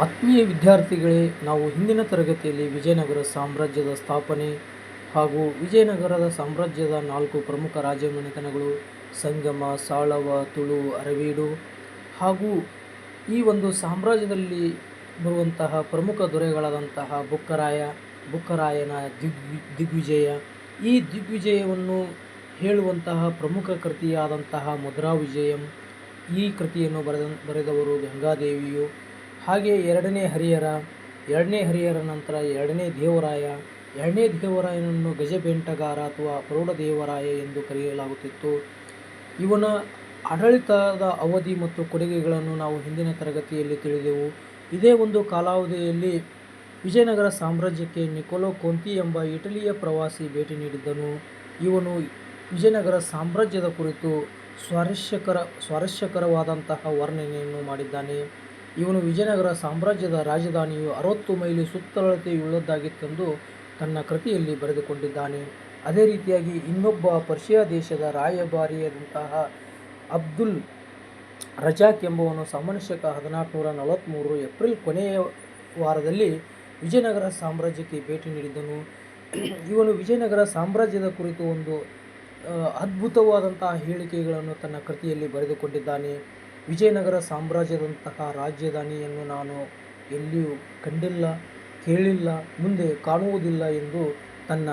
ಆತ್ಮೀಯ ವಿದ್ಯಾರ್ಥಿಗಳೇ, ನಾವು ಹಿಂದಿನ ತರಗತಿಯಲ್ಲಿ ವಿಜಯನಗರ ಸಾಮ್ರಾಜ್ಯದ ಸ್ಥಾಪನೆ ಹಾಗೂ ವಿಜಯನಗರದ ಸಾಮ್ರಾಜ್ಯದ ನಾಲ್ಕು ಪ್ರಮುಖ ರಾಜಮನೆತನಗಳು ಸಂಗಮ, ಸಾಳವ, ತುಳು, ಅರವೀಡು ಹಾಗೂ ಈ ಒಂದು ಸಾಮ್ರಾಜ್ಯದಲ್ಲಿ ಬರುವಂತಹ ಪ್ರಮುಖ ದೊರೆಗಳಾದಂತಹ ಬುಕ್ಕರಾಯ, ಬುಕ್ಕರಾಯನ ದಿಗ್ವಿ, ದಿಗ್ವಿಜಯ. ಈ ದಿಗ್ವಿಜಯವನ್ನು ಹೇಳುವಂತಹ ಪ್ರಮುಖ ಕೃತಿಯಾದಂತಹ ಮುದ್ರಾ ವಿಜಯಂ ಈ ಕೃತಿಯನ್ನು ಬರೆದ, ಬರೆದವರು ಗಂಗಾದೇವಿಯು. ಹಾಗೆ ಎರಡನೇ ಹರಿಹರ ಎರಡನೇ ಹರಿಹರ ನಂತರ ಎರಡನೇ ದೇವರಾಯ, ಎರಡನೇ ದೇವರಾಯನನ್ನು ಗಜಬೆಂಟಗಾರ ಅಥವಾ ಪ್ರೌಢ ದೇವರಾಯ ಎಂದು ಕರೆಯಲಾಗುತ್ತಿತ್ತು. ಇವನ ಆಡಳಿತದ ಅವಧಿ ಮತ್ತು ಕೊಡುಗೆಗಳನ್ನು ನಾವು ಹಿಂದಿನ ತರಗತಿಯಲ್ಲಿ ತಿಳಿದೆವು. ಇದೇ ಒಂದು ಕಾಲಾವಧಿಯಲ್ಲಿ ವಿಜಯನಗರ ಸಾಮ್ರಾಜ್ಯಕ್ಕೆ ನಿಕೋಲೋ ಕೊಂತಿ ಎಂಬ ಇಟಲಿಯ ಪ್ರವಾಸಿ ಭೇಟಿ ನೀಡಿದ್ದನು. ಇವನು ವಿಜಯನಗರ ಸಾಮ್ರಾಜ್ಯದ ಕುರಿತು ಸ್ವಾರಸ್ಯಕರ, ಸ್ವಾರಸ್ಯಕರವಾದಂತಹ ವರ್ಣನೆಯನ್ನು ಮಾಡಿದ್ದಾನೆ. ಇವನು ವಿಜಯನಗರ ಸಾಮ್ರಾಜ್ಯದ ರಾಜಧಾನಿಯು ಅರವತ್ತು ಮೈಲಿ ಸುತ್ತಳತೆಯುಳ್ಳದ್ದಾಗಿತ್ತೆಂದು ತನ್ನ ಕೃತಿಯಲ್ಲಿ ಬರೆದುಕೊಂಡಿದ್ದಾನೆ. ಅದೇ ರೀತಿಯಾಗಿ ಇನ್ನೊಬ್ಬ ಪರ್ಷಿಯಾ ದೇಶದ ರಾಯಭಾರಿಯಾದಂತಹ ಅಬ್ದುಲ್ ರಜಾಕ್ ಎಂಬುವನು ಸಾಮಾನ್ಯಶಕ ಹದಿನಾಲ್ಕುನೂರ ನಲವತ್ತ್ಮೂರು ಏಪ್ರಿಲ್ ಕೊನೆಯ ವಾರದಲ್ಲಿ ವಿಜಯನಗರ ಸಾಮ್ರಾಜ್ಯಕ್ಕೆ ಭೇಟಿ ನೀಡಿದ್ದನು ಇವನು ವಿಜಯನಗರ ಸಾಮ್ರಾಜ್ಯದ ಕುರಿತು ಒಂದು ಅದ್ಭುತವಾದಂತಹ ಹೇಳಿಕೆಗಳನ್ನು ತನ್ನ ಕೃತಿಯಲ್ಲಿ ಬರೆದುಕೊಂಡಿದ್ದಾನೆ. ವಿಜಯನಗರ ಸಾಮ್ರಾಜ್ಯದಂತಹ ರಾಜಧಾನಿಯನ್ನು ನಾನು ಎಲ್ಲಿಯೂ ಕಂಡಿಲ್ಲ, ಕೇಳಿಲ್ಲ, ಮುಂದೆ ಕಾಣುವುದಿಲ್ಲ ಎಂದು ತನ್ನ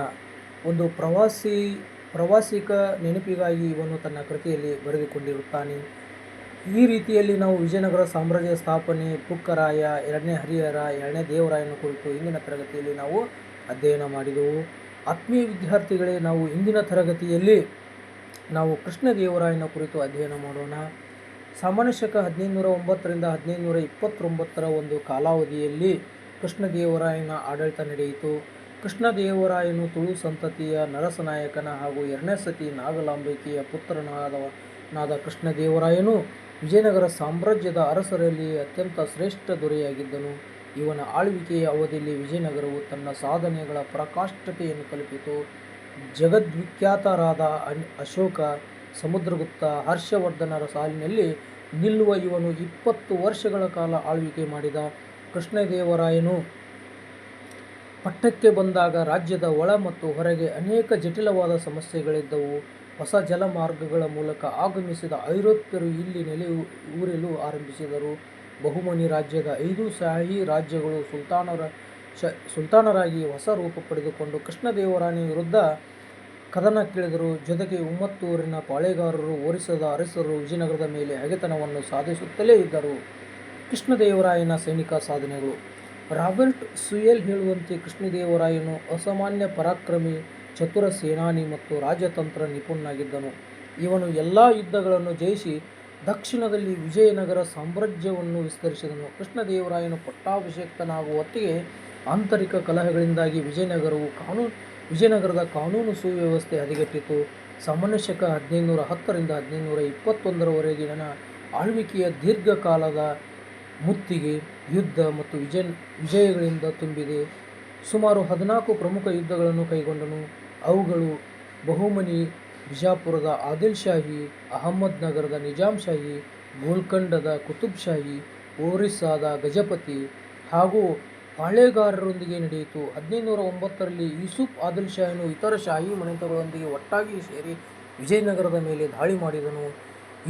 ಒಂದು ಪ್ರವಾಸಿ, ಪ್ರವಾಸಿಕ ನೆನಪಿಗಾಗಿ ಇವನು ತನ್ನ ಕೃತಿಯಲ್ಲಿ ಬರೆದುಕೊಂಡಿರುತ್ತಾನೆ. ಈ ರೀತಿಯಲ್ಲಿ ನಾವು ವಿಜಯನಗರ ಸಾಮ್ರಾಜ್ಯ ಸ್ಥಾಪನೆ, ಪುಕ್ಕರಾಯ, ಎರಡನೇ ಹರಿಹರ, ಎರಡನೇ ದೇವರಾಯನ ಕುರಿತು ಇಂದಿನ ತರಗತಿಯಲ್ಲಿ ನಾವು ಅಧ್ಯಯನ ಮಾಡಿದೆವು. ಆತ್ಮೀಯ ವಿದ್ಯಾರ್ಥಿಗಳೇ, ನಾವು ಇಂದಿನ ತರಗತಿಯಲ್ಲಿ ನಾವು ಕೃಷ್ಣದೇವರಾಯನ ಕುರಿತು ಅಧ್ಯಯನ ಮಾಡೋಣ. ಸಾಮಾನ್ಯ ಶಕ ಹದಿನೈದುನೂರ ಒಂಬತ್ತರಿಂದ ಹದಿನೈದುನೂರ ಇಪ್ಪತ್ತೊಂಬತ್ತರ ಒಂದು ಕಾಲಾವಧಿಯಲ್ಲಿ ಕೃಷ್ಣದೇವರಾಯನ ಆಡಳಿತ ನಡೆಯಿತು. ಕೃಷ್ಣದೇವರಾಯನು ತುಳು ಸಂತತಿಯ ನರಸನಾಯಕನ ಹಾಗೂ ಎರಡನೇ ಸತಿ ನಾಗಲಾಂಬಿಕೆಯ ಪುತ್ರನಾದವನಾದ ಕೃಷ್ಣದೇವರಾಯನು ವಿಜಯನಗರ ಸಾಮ್ರಾಜ್ಯದ ಅರಸರಲ್ಲಿ ಅತ್ಯಂತ ಶ್ರೇಷ್ಠ ದೊರೆಯಾಗಿದ್ದನು. ಇವನ ಆಳ್ವಿಕೆಯ ಅವಧಿಯಲ್ಲಿ ವಿಜಯನಗರವು ತನ್ನ ಸಾಧನೆಗಳ ಪ್ರಕಾಷ್ಠತೆಯನ್ನು ತಲುಪಿತು ಜಗದ್ವಿಖ್ಯಾತರಾದ ಅಶೋಕ ಸಮುದ್ರಗುಪ್ತ ಹರ್ಷವರ್ಧನರ ಸಾಲಿನಲ್ಲಿ ನಿಲ್ಲುವ ಇವನು ಇಪ್ಪತ್ತು ವರ್ಷಗಳ ಕಾಲ ಆಳ್ವಿಕೆ ಮಾಡಿದ ಕೃಷ್ಣದೇವರಾಯನು. ಪಟ್ಟಕ್ಕೆ ಬಂದಾಗ ರಾಜ್ಯದ ಒಳ ಮತ್ತು ಹೊರಗೆ ಅನೇಕ ಜಟಿಲವಾದ ಸಮಸ್ಯೆಗಳಿದ್ದವು. ಹೊಸ ಜಲಮಾರ್ಗಗಳ ಮೂಲಕ ಆಗಮಿಸಿದ ಐರೋಪ್ಯರು ಇಲ್ಲಿ ನೆಲೆ ಊರಲು ಆರಂಭಿಸಿದರು. ಬಹುಮನಿ ರಾಜ್ಯದ ಐದು ಶಾಹಿ ರಾಜ್ಯಗಳು ಸುಲ್ತಾನರ, ಶ, ಸುಲ್ತಾನರಾಗಿ ಹೊಸ ರೂಪ ಪಡೆದುಕೊಂಡು ಕೃಷ್ಣದೇವರಾಯನ ವಿರುದ್ಧ ಕದನಕ್ಕಿಳಿದರು ಜೊತೆಗೆ ಉಮ್ಮತ್ತೂರಿನ ಪಾಳೆಗಾರರು ಓರಿಸದ ಅರಸರು ವಿಜಯನಗರದ ಮೇಲೆ ಹಗೆತನವನ್ನು ಸಾಧಿಸುತ್ತಲೇ ಇದ್ದರು. ಕೃಷ್ಣದೇವರಾಯನ ಸೈನಿಕ ಸಾಧನೆಗಳು. ರಾಬರ್ಟ್ ಸುಯೆಲ್ ಹೇಳುವಂತೆ ಕೃಷ್ಣದೇವರಾಯನು ಅಸಾಮಾನ್ಯ ಪರಾಕ್ರಮಿ, ಚತುರ ಸೇನಾನಿ ಮತ್ತು ರಾಜತಂತ್ರ ನಿಪುಣನಾಗಿದ್ದನು. ಇವನು ಎಲ್ಲ ಯುದ್ಧಗಳನ್ನು ಜಯಿಸಿ ದಕ್ಷಿಣದಲ್ಲಿ ವಿಜಯನಗರ ಸಾಮ್ರಾಜ್ಯವನ್ನು ವಿಸ್ತರಿಸಿದನು. ಕೃಷ್ಣದೇವರಾಯನು ಪಟ್ಟಾಭಿಷೇಕ್ತನಾಗುವ ಹೊತ್ತಿಗೆ ಆಂತರಿಕ ಕಲಹಗಳಿಂದಾಗಿ ವಿಜಯನಗರವು ಕಾನೂನು ವಿಜಯನಗರದ ಕಾನೂನು ಸುವ್ಯವಸ್ಥೆ ಹದಗೆಟ್ಟಿತು ಸಾಮಾನ್ಯ ಶಕ ಹದಿನೈದುನೂರ ಹತ್ತರಿಂದ ಹದಿನೈದುನೂರ ಇಪ್ಪತ್ತೊಂದರವರೆಗಿನ ಆಳ್ವಿಕೆಯ ದೀರ್ಘಕಾಲದ ಮುತ್ತಿಗೆ ಯುದ್ಧ ಮತ್ತು ವಿಜಯ ವಿಜಯಗಳಿಂದ ತುಂಬಿದೆ. ಸುಮಾರು ಹದಿನಾಲ್ಕು ಪ್ರಮುಖ ಯುದ್ಧಗಳನ್ನು ಕೈಗೊಂಡನು. ಅವುಗಳು ಬಹುಮನಿ, ಬಿಜಾಪುರದ ಆದಿಲ್ ಶಾಹಿ, ಅಹಮ್ಮದ್ ನಗರದ ನಿಜಾಮ್ ಶಾಹಿ, ಗೋಲ್ಕಂಡದ ಕುತುಬ್ ಶಾಹಿ, ಒರಿಸ್ಸಾದ ಗಜಪತಿ ಹಾಗೂ ಪಾಳೆಗಾರರೊಂದಿಗೆ ನಡೆಯಿತು. ಹದಿನೈದುನೂರ ಒಂಬತ್ತರಲ್ಲಿ ಯೂಸುಫ್ ಆದಿಲ್ ಶಾಹನು ಇತರ ಶಾಹಿ ಮನೆತಗಳೊಂದಿಗೆ ಒಟ್ಟಾಗಿ ಸೇರಿ ವಿಜಯನಗರದ ಮೇಲೆ ದಾಳಿ ಮಾಡಿದನು.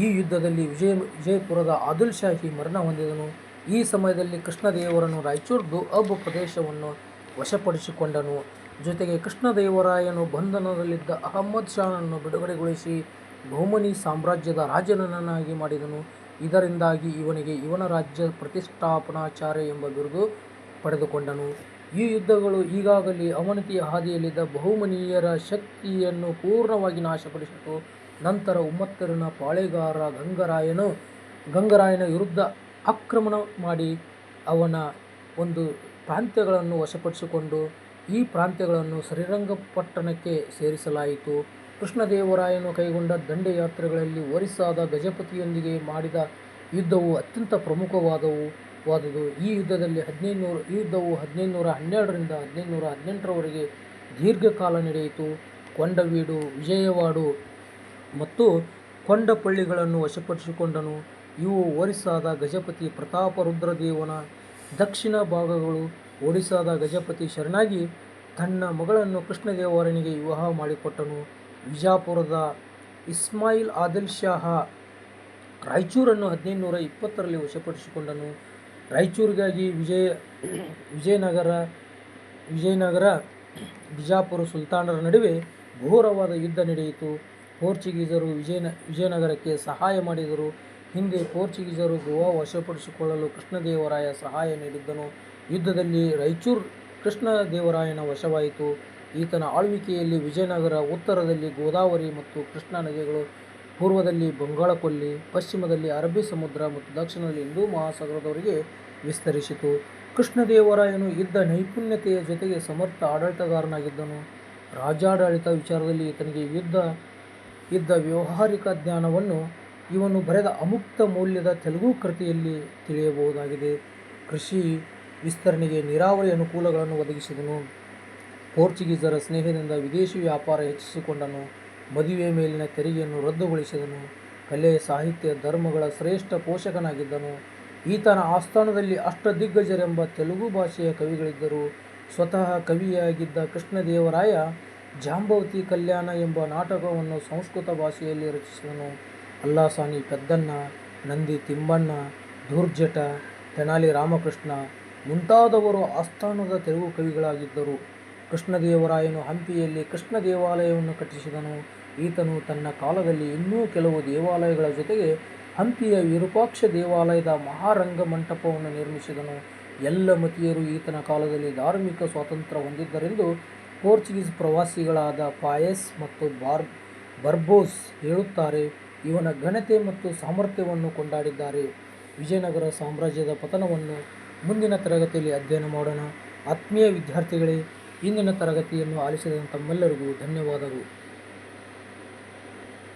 ಈ ಯುದ್ಧದಲ್ಲಿ ವಿಜಯ, ವಿಜಯಪುರದ ಆದಿಲ್ ಶಾಹಿ ಮರಣ ಹೊಂದಿದನು. ಈ ಸಮಯದಲ್ಲಿ ಕೃಷ್ಣದೇವರನು ರಾಯಚೂರು ದೋಅಬ್ ಪ್ರದೇಶವನ್ನು ವಶಪಡಿಸಿಕೊಂಡನು. ಜೊತೆಗೆ ಕೃಷ್ಣದೇವರಾಯನು ಬಂಧನದಲ್ಲಿದ್ದ ಅಹಮ್ಮದ್ ಶಾನನ್ನು ಬಿಡುಗಡೆಗೊಳಿಸಿ ಬಹುಮನಿ ಸಾಮ್ರಾಜ್ಯದ ರಾಜನನ್ನಾಗಿ ಮಾಡಿದನು. ಇದರಿಂದಾಗಿ ಇವನಿಗೆ ಇವನ ರಾಜ್ಯ ಪ್ರತಿಷ್ಠಾಪನಾಚಾರ್ಯ ಎಂಬ ಬಿರುದು ಪಡೆದುಕೊಂಡನು. ಈ ಯುದ್ಧಗಳು ಈಗಾಗಲೇ ಅವನತಿಯ ಹಾದಿಯಲ್ಲಿದ್ದ ಬಹುಮನೀಯರ ಶಕ್ತಿಯನ್ನು ಪೂರ್ಣವಾಗಿ ನಾಶಪಡಿಸಿತು. ನಂತರ ಉಮ್ಮತ್ತರಿನ ಪಾಳೆಗಾರ ಗಂಗರಾಯನು, ಗಂಗರಾಯನ ವಿರುದ್ಧ ಆಕ್ರಮಣ ಮಾಡಿ ಅವನ ಒಂದು ಪ್ರಾಂತ್ಯಗಳನ್ನು ವಶಪಡಿಸಿಕೊಂಡು ಈ ಪ್ರಾಂತ್ಯಗಳನ್ನು ಶ್ರೀರಂಗಪಟ್ಟಣಕ್ಕೆ ಸೇರಿಸಲಾಯಿತು. ಕೃಷ್ಣದೇವರಾಯನು ಕೈಗೊಂಡ ದಂಡಯಾತ್ರೆಗಳಲ್ಲಿ ಒರಿಸ್ಸಾದ ಗಜಪತಿಯೊಂದಿಗೆ ಮಾಡಿದ ಯುದ್ಧವು ಅತ್ಯಂತ ಪ್ರಮುಖವಾದವು. ವಾದುದು ಈ ಯುದ್ಧದಲ್ಲಿ ಹದಿನೈದುನೂರು, ಈ ಯುದ್ಧವು ಹದಿನೈದುನೂರ ಹನ್ನೆರಡರಿಂದ ಹದಿನೈದುನೂರ ಹದಿನೆಂಟರವರೆಗೆ ದೀರ್ಘಕಾಲ ನಡೆಯಿತು. ಕೊಂಡವೀಡು ವಿಜಯವಾಡು ಮತ್ತು ಕೊಂಡಪಳ್ಳಿಗಳನ್ನು ವಶಪಡಿಸಿಕೊಂಡನು. ಇವು ಒರಿಸ್ಸಾದ ಗಜಪತಿ ಪ್ರತಾಪರುದ್ರದೇವನ ದಕ್ಷಿಣ ಭಾಗಗಳು. ಒಡಿಸ್ಸಾದ ಗಜಪತಿ ಶರಣಾಗಿ ತನ್ನ ಮಗಳನ್ನು ಕೃಷ್ಣದೇವರನಿಗೆ ವಿವಾಹ ಮಾಡಿಕೊಟ್ಟನು. ವಿಜಾಪುರದ ಇಸ್ಮಾಯಿಲ್ ಆದಿಲ್ ಶಾಹ ರಾಯಚೂರನ್ನು ಹದಿನೈದು ನೂರ ಇಪ್ಪತ್ತರಲ್ಲಿ ವಶಪಡಿಸಿಕೊಂಡನು. ರಾಯಚೂರಿಗಾಗಿ ವಿಜಯ, ವಿಜಯನಗರ ವಿಜಯನಗರ, ಬಿಜಾಪುರ ಸುಲ್ತಾನರ ನಡುವೆ ಘೋರವಾದ ಯುದ್ಧ ನಡೆಯಿತು. ಪೋರ್ಚುಗೀಸರು ವಿಜಯನ, ವಿಜಯನಗರಕ್ಕೆ ಸಹಾಯ ಮಾಡಿದರು. ಹಿಂದೆ ಪೋರ್ಚುಗೀಸರು ಗೋವಾ ವಶಪಡಿಸಿಕೊಳ್ಳಲು ಕೃಷ್ಣದೇವರಾಯ ಸಹಾಯ ನೀಡಿದ್ದನು. ಯುದ್ಧದಲ್ಲಿ ರಾಯಚೂರು ಕೃಷ್ಣದೇವರಾಯನ ವಶವಾಯಿತು. ಈತನ ಆಳ್ವಿಕೆಯಲ್ಲಿ ವಿಜಯನಗರ ಉತ್ತರದಲ್ಲಿ ಗೋದಾವರಿ ಮತ್ತು ಕೃಷ್ಣಾ ನದಿಗಳು, ಪೂರ್ವದಲ್ಲಿ ಬಂಗಾಳಕೊಲ್ಲಿ, ಪಶ್ಚಿಮದಲ್ಲಿ ಅರಬ್ಬಿ ಸಮುದ್ರ ಮತ್ತು ದಕ್ಷಿಣದಲ್ಲಿ ಹಿಂದೂ ಮಹಾಸಾಗರದವರೆಗೆ ವಿಸ್ತರಿಸಿತು. ಕೃಷ್ಣದೇವರಾಯನು ಇದ್ದ ನೈಪುಣ್ಯತೆಯ ಜೊತೆಗೆ ಸಮರ್ಥ ಆಡಳಿತಗಾರನಾಗಿದ್ದನು. ರಾಜಾಡಳಿತ ವಿಚಾರದಲ್ಲಿ ಈತನಿಗೆ ಯುದ್ಧ, ಇದ್ದ ವ್ಯಾವಹಾರಿಕ ಜ್ಞಾನವನ್ನು ಇವನು ಬರೆದ ಅಮುಕ್ತ ಮೌಲ್ಯದ ತೆಲುಗು ಕೃತಿಯಲ್ಲಿ ತಿಳಿಯಬಹುದಾಗಿದೆ. ಕೃಷಿ ವಿಸ್ತರಣೆಗೆ ನೀರಾವರಿ ಅನುಕೂಲಗಳನ್ನು ಒದಗಿಸಿದನು. ಪೋರ್ಚುಗೀಸರ ಸ್ನೇಹದಿಂದ ವಿದೇಶಿ ವ್ಯಾಪಾರ ಹೆಚ್ಚಿಸಿಕೊಂಡನು. ಮದುವೆ ಮೇಲಿನ ತೆರಿಗೆಯನ್ನು ರದ್ದುಗೊಳಿಸಿದನು. ಕಲೆ, ಸಾಹಿತ್ಯ, ಧರ್ಮಗಳ ಶ್ರೇಷ್ಠ ಪೋಷಕನಾಗಿದ್ದನು. ಈತನ ಆಸ್ಥಾನದಲ್ಲಿ ಅಷ್ಟದಿಗ್ಗಜರೆಂಬ ತೆಲುಗು ಭಾಷೆಯ ಕವಿಗಳಿದ್ದರು. ಸ್ವತಃ ಕವಿಯಾಗಿದ್ದ ಕೃಷ್ಣದೇವರಾಯ ಜಾಂಬವತಿ ಕಲ್ಯಾಣ ಎಂಬ ನಾಟಕವನ್ನು ಸಂಸ್ಕೃತ ಭಾಷೆಯಲ್ಲಿ ರಚಿಸಿದನು ಅಲ್ಲಾಸಾನಿ ಪೆದ್ದಣ್ಣ, ನಂದಿ ತಿಮ್ಮಣ್ಣ, ಧೂರ್ಜಟ, ತೆನಾಲಿ ರಾಮಕೃಷ್ಣ ಮುಂತಾದವರು ಆಸ್ಥಾನದ ತೆಲುಗು ಕವಿಗಳಾಗಿದ್ದರು. ಕೃಷ್ಣದೇವರಾಯನು ಹಂಪಿಯಲ್ಲಿ ಕೃಷ್ಣ ದೇವಾಲಯವನ್ನು ಕಟ್ಟಿಸಿದನು. ಈತನು ತನ್ನ ಕಾಲದಲ್ಲಿ ಇನ್ನೂ ಕೆಲವು ದೇವಾಲಯಗಳ ಜೊತೆಗೆ ಹಂಪಿಯ ವಿರೂಪಾಕ್ಷ ದೇವಾಲಯದ ಮಹಾರಂಗ ಮಂಟಪವನ್ನು ನಿರ್ಮಿಸಿದನು. ಎಲ್ಲ ಮತೀಯರು ಈತನ ಕಾಲದಲ್ಲಿ ಧಾರ್ಮಿಕ ಸ್ವಾತಂತ್ರ್ಯ ಹೊಂದಿದ್ದರೆಂದು ಪೋರ್ಚುಗೀಸ್ ಪ್ರವಾಸಿಗಳಾದ ಪಾಯಸ್ ಮತ್ತು ಬಾರ್, ಬರ್ಬೋಸ್ ಹೇಳುತ್ತಾರೆ. ಇವನ ಘನತೆ ಮತ್ತು ಸಾಮರ್ಥ್ಯವನ್ನು ಕೊಂಡಾಡಿದ್ದಾರೆ. ವಿಜಯನಗರ ಸಾಮ್ರಾಜ್ಯದ ಪತನವನ್ನು ಮುಂದಿನ ತರಗತಿಯಲ್ಲಿ ಅಧ್ಯಯನ ಮಾಡೋಣ. ಆತ್ಮೀಯ ವಿದ್ಯಾರ್ಥಿಗಳೇ, ಇಂದಿನ ತರಗತಿಯನ್ನು ಆಲಿಸಿದ ತಮ್ಮೆಲ್ಲರಿಗೂ ಧನ್ಯವಾದಗಳು.